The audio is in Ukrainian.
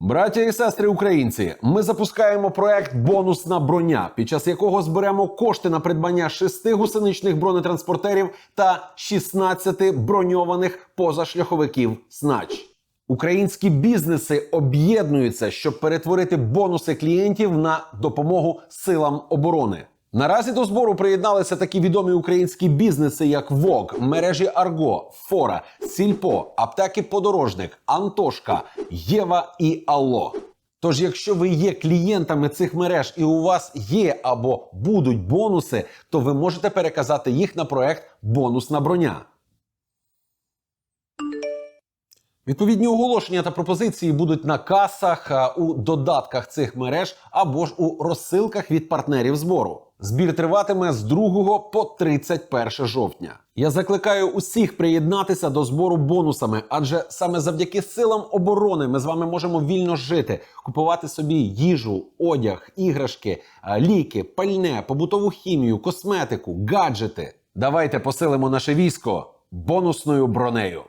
Браття і сестри українці, ми запускаємо проект Бонусна броня, під час якого зберемо кошти на придбання шести гусеничних бронетранспортерів та 16 броньованих позашляховиків Снач. Українські бізнеси об'єднуються, щоб перетворити бонуси клієнтів на допомогу силам оборони. Наразі до збору приєдналися такі відомі українські бізнеси, як ВОК, мережі Арго, Фора, Сільпо, аптеки Подорожник, Антошка, Єва і Алло. Тож, якщо ви є клієнтами цих мереж і у вас є або будуть бонуси, то ви можете переказати їх на проект Бонусна броня. Відповідні оголошення та пропозиції будуть на касах, у додатках цих мереж або ж у розсилках від партнерів збору. Збір триватиме з 2 по 31 жовтня. Я закликаю усіх приєднатися до збору бонусами, адже саме завдяки силам оборони ми з вами можемо вільно жити, купувати собі їжу, одяг, іграшки, ліки, пальне, побутову хімію, косметику, гаджети. Давайте посилимо наше військо бонусною бронею.